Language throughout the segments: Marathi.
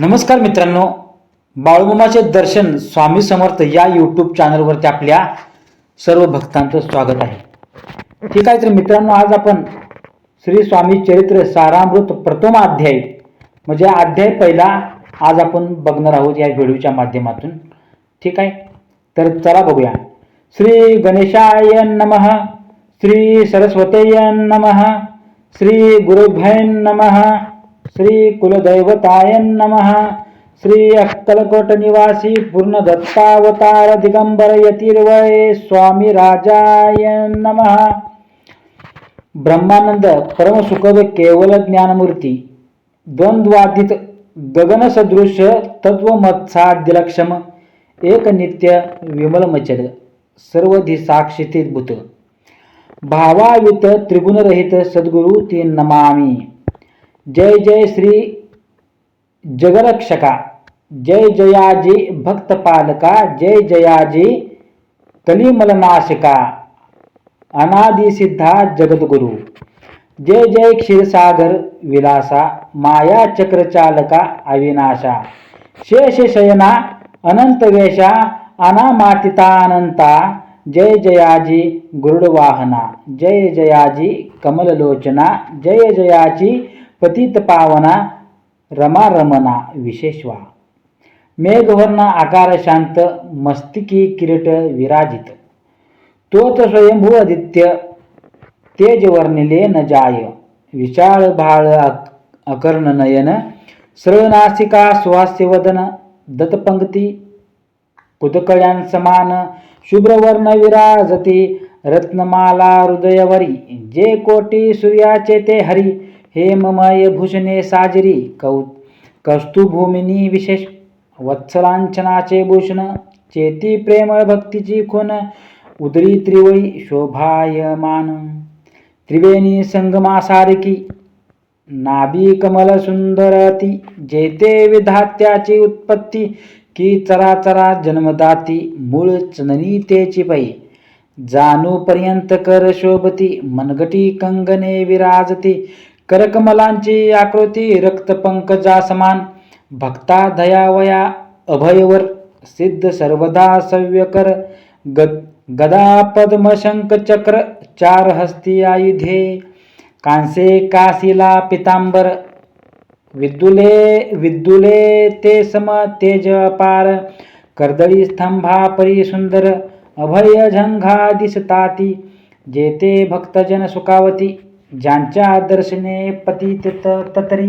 नमस्कार मित्रांनो बाळूमामाचे दर्शन स्वामी समर्थ या यूट्यूब चॅनलवरती आपल्या सर्व भक्तांचं स्वागत आहे. ठीक आहे तर मित्रांनो आज आपण श्री स्वामी चरित्र सारामृत प्रथम अध्याय म्हणजे अध्याय पहिला आज आपण बघणार आहोत या व्हिडिओच्या माध्यमातून. ठीक आहे? तर चला बघूया. श्री गणेशाय नमः श्री सरस्वतेय नमः श्री गुरुभय नमः श्री कुलदैवताय नमः। श्री अक्कलकोट निवासी पूर्ण दत्तावतार दिगंबर यतिर्वय स्वामी राजाय नम। ब्रह्मानंद परमसुखद केवल ज्ञानमूर्ती। द्वंद्वातीत गगनसदृश तत्वमत्साद्यलक्षम एक नित्य विमलमचर। सर्वधी साक्षितीभूत भावायुत त्रिगुणरहित सद्गुरु ती नमामी। जय जय श्री जगरक्षका जय जयाजी भक्तपालका जय जयाजी कलिमलनाशिका अनादिसिद्धा जगद्गुरु जय जय क्षीरसागर विलासा माया चक्रचालका अविनाशा शेषशयना अनंतवेशा अनामातितानंता जय जयाजी गुरुडवाहना जय जयाजी कमललोचना जय जयाची पतित पावना रमा रमना विशेषवा. मेघवर्ण आकार शांत मस्तिकी किरीट विराजित. तोच स्वयंभू आदित्य तेजवर्णिले न जाय. विशाळ भाळ अक- अकर्ण नयन सरळनासिका सुहास्यवदन दत्तपंक्ती कुदकळ्यां समान शुभ्रवर्ण विराजती रत्नमाला हृदयवरी. जे कोटी सूर्याचे ते हरी हेममय भूषणे साजरी कौ कस्तुभूमिनी विशेष वत्सलांचनाचे भूषण चेती प्रेमळ भक्तीची खून उदरी त्रिवळी शोभायमान. त्रिवेणी संगमासारखी नाभी कमल सुंदरती जेते विधात्याची उत्पत्ती की चराचरा जन्मदाती मूळ चननीतेची पै. जानू पर्यंत कर शोभती मनगटी कंगने विराजती करकमलांची आकृती रक्तपंकजा समान भक्ता दयावया अभयवर सिद्ध सर्वदा सव्यकर ग गदा पद्मशंख चक्र चार हस्ती आयुधे कांसे काशीला पितांबर विद्युले विद्युले ते सम तेज अपार कर्दळी स्तंभा परी सुंदर अभय झंघा दिसताती जेते भक्तजन सुखावती ज्यांच्या आदर्शने पतित त- ततरी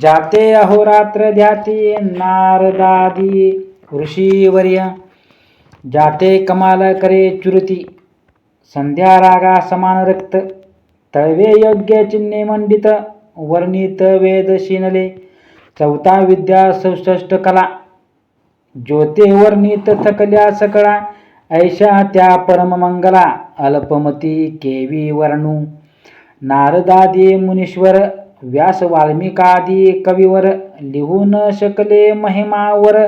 जाते अहोरात्र ध्याती नारदादी ऋषीवर्य. जाते कमाल करे चुरती संध्या रागा समान रक्त तळवे योग्य चिन्हे मंडित वर्णित वेद शिनले. चौथा विद्या सौष्ठ कला ज्योते वर्णित थकल्या सकळा ऐशा त्या परममंगला अल्पमती केवी वर्णू. नारदादी मुनीश्वर व्यास वाल्मिकादी कविवर लिहू न शकले महिमावर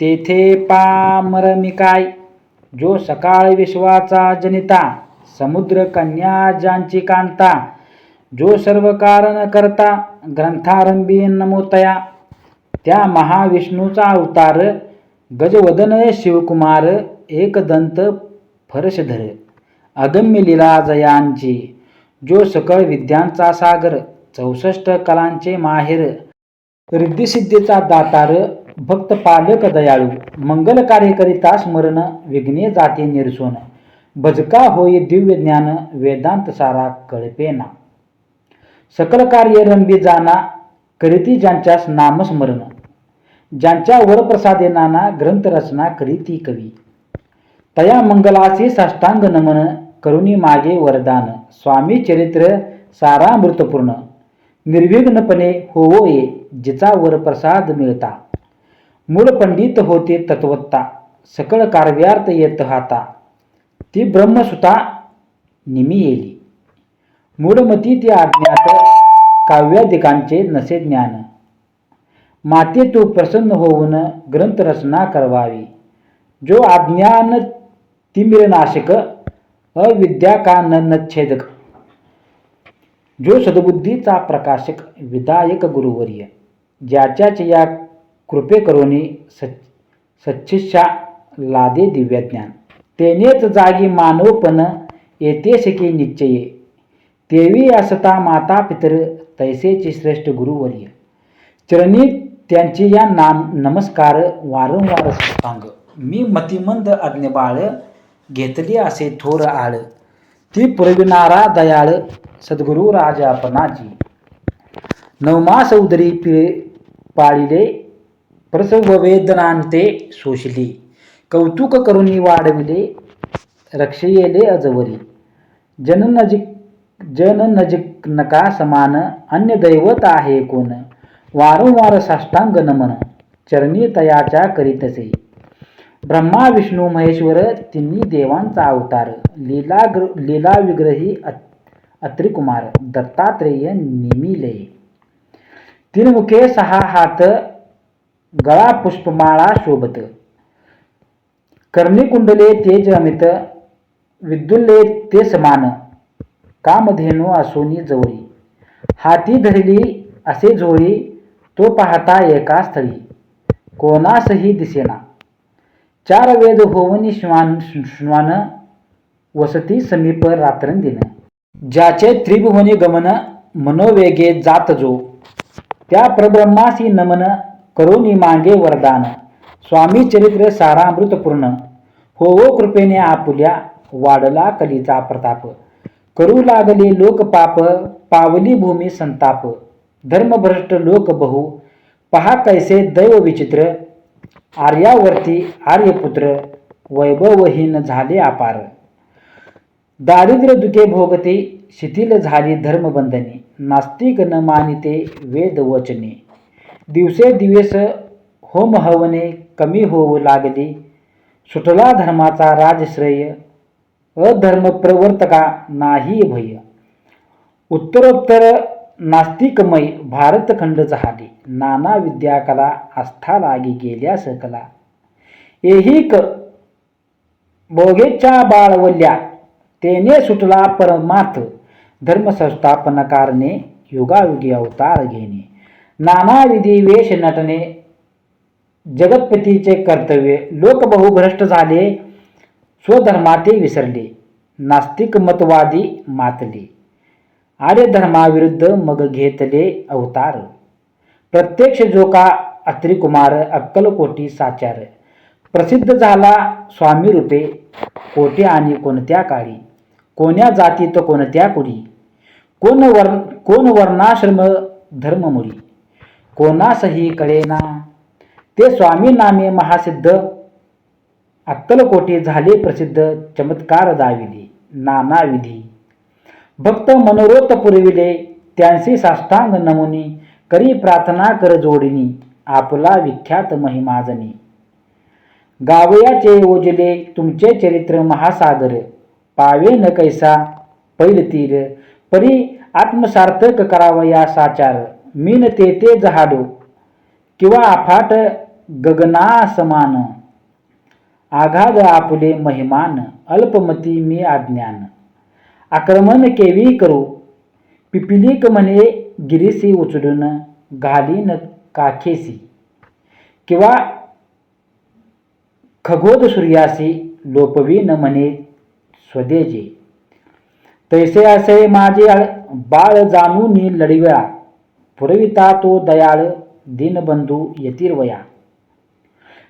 तेथे पामरमिकाय जो सकाळ विश्वाचा जनिता समुद्र कन्या ज्यांची कांता जो सर्व कारण करता ग्रंथारंभी नमोतया. त्या महाविष्णूचा अवतार गजवदन शिवकुमार एकदंत फरशधर अगम्य लिलाजयांची जो सकळ विद्यांचा सागर चौसष्ट कलांचे माहेर. रिद्धिसिद्धीचा दातार भक्त पालक दयाळू. मंगल कार्य करिता स्मरण विघ्ने जाती निरसोन. भजका होई दिव्य ज्ञान वेदांत सारा कळपेना. सकल कार्य रंबी जाना करीती ज्यांच्यास नामस्मरण. ज्यांच्या वरप्रसादे नाना ग्रंथरचना करीती कवी. तया मंगलाचे साष्टांग नमन करुणी मागे वरदान. स्वामी चरित्र सारामृतपूर्ण. निर्विघ्नपणे होवो ये जिचा वरप्रसाद मिळता. मूळ पंडित होते तत्वत्ता. सकळ कार्यार्थ येत हाता. ती ब्रह्मसुता निमी येली. मूढमती ती अज्ञात काव्यादिकांचे नसे ज्ञान. माते तू प्रसन्न होऊन ग्रंथरचना करवावी. जो आज्ञान तिमिरनाशक अविद्या का नच्छेदक जो सद्बुद्धीचा प्रकाशक विधायक गुरुवर्य ज्याच्याच या कृपेकरोनी सच सच्चिष्या लादे दिव्यज्ञान तेनेच जागी मानवपण येते शके निश्चये तेवी असता माता पितर तैसेचे श्रेष्ठ गुरुवर्य। चरणी त्यांची या नाम नमस्कार वारंवार सांग मी मतिमंद अज्ञबाळ घेतली असे थोर आळ. ती पुरविणारा दयाळ सद्गुरु राजापणाची नवमास उदरी पिळे पाळिले प्रसव वेदनांते सोशली. कौतुक करुणी वाढविले रक्षयेले अजवरी. जन नजिक जन नजिक नका समान अन्य दैवत आहे कोण? वारंवार साष्टांग नमन चरणी तयाच्या करीतसे ब्रह्मा विष्णू महेश्वर तिन्ही देवांचा अवतार. लीला लीला विग्रही अत्रिकुमार दत्तात्रेय निमिले. तीन मुखे सहा हात गळा पुष्पमाळा शोभत. कर्णिकुंडले तेज अमित विद्युल्ले ते समान. कामधेनू असोनी जवळी. हाती धरली असे झोळी तो पाहता एका स्थळी. कोणासही दिसेना. चार वेद होवनी श्वान श्वान वसती समीप रात्रंदिन ज्याचे त्रिभुवनी गमन मनोवेगे जात जो त्या प्रब्रह्मासी नमन करोनी मागे वरदान. स्वामी चरित्र सारामृतपूर्ण. हो हो कृपेने आपुल्या वाढला कलीचा प्रताप. करू लागले लोक पाप पावली भूमी संताप. धर्मभ्रष्ट लोक बहु. पहा कैसे दैव विचित्र. आर्यावरती आर्यपुत्र वैभवहीन झाले अपार. दारिद्र्य दुखे भोगते शिथिल झाली धर्मबंधने. नास्तिक न मानिते वेदवचने दिवसे दिवस होम हवने कमी होऊ लागली. सुटला धर्माचा राजश्रेय अधर्म प्रवर्तका नाही भय. उत्तरोत्तर नास्तिकमय भारतखंड झाली. नाना विद्या कला आस्था लागी गेल्या सकला. एहिक बोगेच्या बाळवल्या. तेने सुटला परमार्थ. धर्म कारणे युगायुगी अवतार घेणे. नानाविधी वेश नटने जगतपतीचे कर्तव्य. लोक बहुभ्रष्ट झाले. स्वधर्माते विसरले. नास्तिक मतवादी मातले. आर्य धर्माविरुद्ध मग घेतले अवतार. प्रत्यक्ष जोका अत्रिकुमार अक्कलकोटी साचार. प्रसिद्ध झाला स्वामी रूपे कोठे आणि कोणत्या काळी? कोण्या जातीत कोणत्या कुडी कोण वर कोण वर्णाश्रम धर्ममुळी कोणासही कळेना. ते स्वामी नामे महासिद्ध. अक्कलकोटी झाले प्रसिद्ध चमत्कार दाविली नाना विधी भक्त मनोरथ पुरविले त्यांचे साष्टांग नमुनी करी प्रार्थना कर जोडिनी आपला विख्यात महिमाजनी. गावयाचे ओजले तुमचे चरित्र महासागर पावे न कैसा पैल तीर परी आत्मसार्थक करावया साचार मीन ते जहाडो किंवा अफाट गगना समान आघाद आपले महिमान अल्पमती मी अज्ञान आक्रमण केवी करू? पिपिलिक म्हणे गिरीसी उचलून घालीन काखेसी. किंवा खगोद सूर्यासी लोपवीन म्हणे स्वदेजे. तैसे असे माझे बाळ जाणून लढव्या. पुरविता तो दयाळ दीनबंधू यतीर्वया.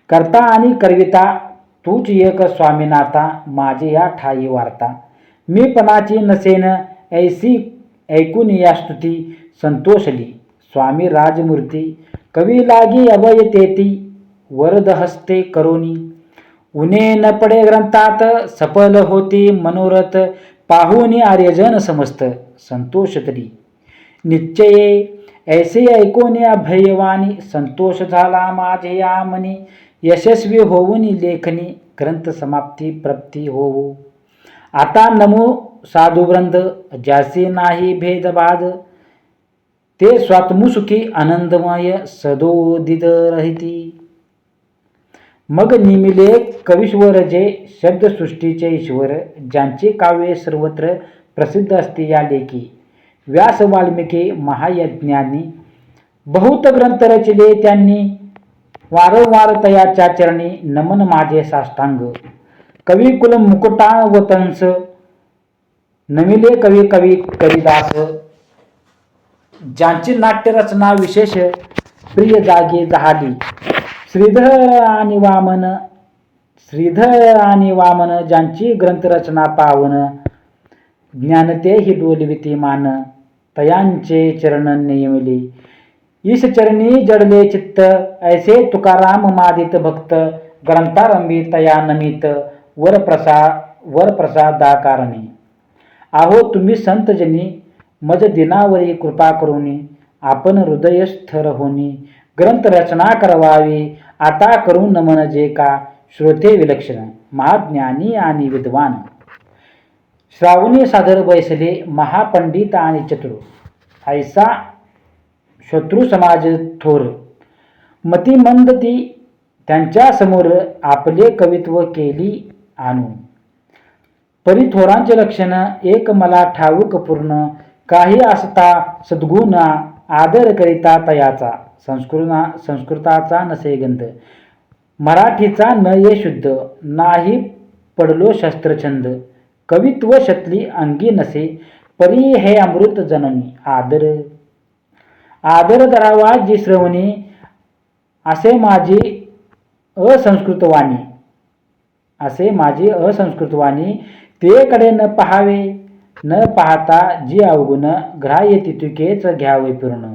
करता आणि करविता तूच एक स्वामीनाथा माझे या ठाई वार्ता. मीपणाची नसेन ऐसी ऐकून या स्तुती संतोषली. स्वामी राजमूर्ती कवी लागी अभय तेती वरद हस्ते करोनी. उने न पडे ग्रंथात सफल होती मनोरथ पाहुनी आर्यजन समस्त संतोष तरी निश्चये ऐसे ऐकून अभयवानी संतोष झाला माझे या मनी यशस्वी होऊन लेखनी ग्रंथ समाप्ती प्राप्ती होऊ आता नमो साधुग्रंथ ज्याचे नाही भेदभाद ते स्वात्मसुखी आनंदमय सदोदित रहिती. मग निमिले कवीश्वर जे शब्दसृष्टीचे ईश्वर ज्यांचे काव्य सर्वत्र प्रसिद्ध असते या लेखी. व्यास वाल्मिकी महायज्ञानी बहुत ग्रंथ रचले त्यांनी वारंवार तयाच्या चरणी नमन माझे साष्टांग. कवी कुल मुकुटा वतंस नमिले कवी कवी कविदास. ज्यांची नाट्यरचना विशेष प्रिय जागी झाली श्रीधर आणि वामन श्रीधर आणि वामन ज्यांची ग्रंथरचना पावन. ज्ञानते ही डोलविती मान तयांचे चरण नेमले. ईश चरणी जडले चित्त ऐसे तुकाराम मादित भक्त ग्रंथारंभी तया नमित. वरप्रसा वरप्रसादाकारणे. आहो तुम्ही संतजनी मज दिनावरी कृपा करुनी आपण हृदयस्थर होणी ग्रंथ रचना करवावी आता करून नमन जे का श्रोते विलक्षण महाज्ञानी आणि विद्वान. श्रावणी सादर बैसले महापंडित आणि चतुर. ऐसा शत्रू समाज थोर. मतिमंद ती त्यांच्यासमोर आपले कवित्व केली आणून परिथोरांचे लक्षण एक मला ठाऊक पूर्ण काही असता सद्गुण आदर करिता तयाचा. संस्कृना संस्कृताचा नसे गंध. मराठीचा न ये शुद्ध नाही पडलो शस्त्रछंद. कवित्व शतली अंगी नसे परी हे अमृत जननी आदर. आदर धरावा जी श्रवणी असे माझी असंस्कृतवाणी. असे माझी असंस्कृतवाणी ते कडे न पहावे न पाहता जी अवगुण ग्राह्य तितुकेच घ्यावे पूर्ण.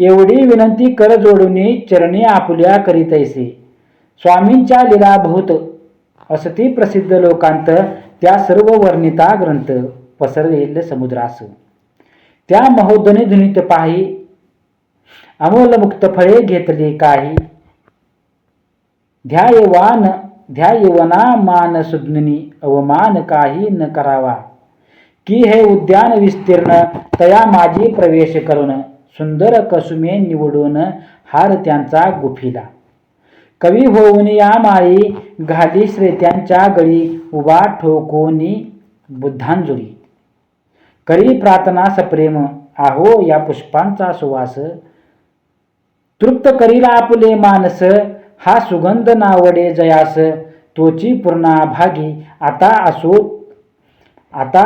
एवढी विनंती कर जोडून चरणी आपुल्या करीतैसे स्वामींच्या लिला भूत असती प्रसिद्ध लोकांत त्या सर्व वर्णिता ग्रंथ पसरलेल समुद्रास. त्या महोदनी धुनीत पाही अमोलमुक्त फळे घेतली काही. ध्यायवान ध्यायवना मान सुज्ञनी अवमान काही न करावा. की हे उद्यान विस्तीर्ण तया माझी प्रवेश करून सुंदर कसुमे निवडून हार त्यांचा गुफिला. कवी होऊन या माळी घाली श्रेत्यांच्या गळी उभा ठोकोनी बुद्धांजुळी करी प्रार्थना सप्रेम आहो या पुष्पांचा सुवास. तृप्त करील आपले मानस हा सुगंध नावडे जयास तोची पूर्णा भागी आता असोत आता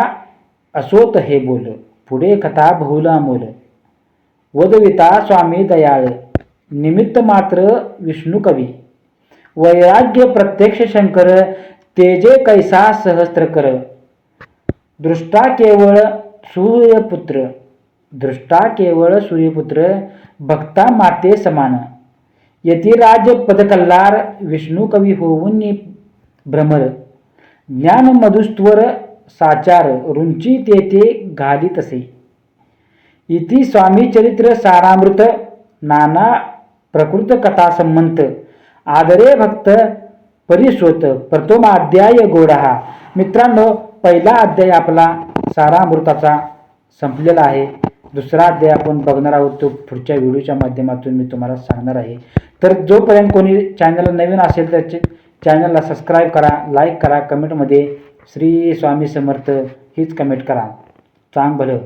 असोत हे बोल पुढे कथा बहुला मोल. वदविता स्वामी दयाळ निमित्त मात्र विष्णू कवी. वैराग्य प्रत्यक्ष शंकर तेजे कैसा सहस्त्र कर. दृष्टा केवळ सूर्यपुत्र दृष्टा केवळ सूर्यपुत्र भक्ता माते समान. यतिराज पदकल्लार विष्णू कवी होऊन भ्रमर ज्ञान मधुस्त्वर साचार रुंची तेथे घाली तसे. इति स्वामी चरित्र सारामृत नाना प्रकृत कथा संमंत आदरे भक्त परिश्रोत प्रथम अध्याय गोडहा. मित्रांनो पहिला अध्याय आपला सारामृताचा संपलेला आहे. दुसरा अध्याय आपण बघणार आहोत तो पुढच्या व्हिडिओच्या माध्यमातून मी तुम्हाला सांगणार आहे. तर जोपर्यंत कोणी चॅनल नवीन असेल तर चॅनलला सबस्क्राईब करा लाईक करा कमेंटमध्ये श्री स्वामी समर्थ हीच कमेंट करा. चांग भलं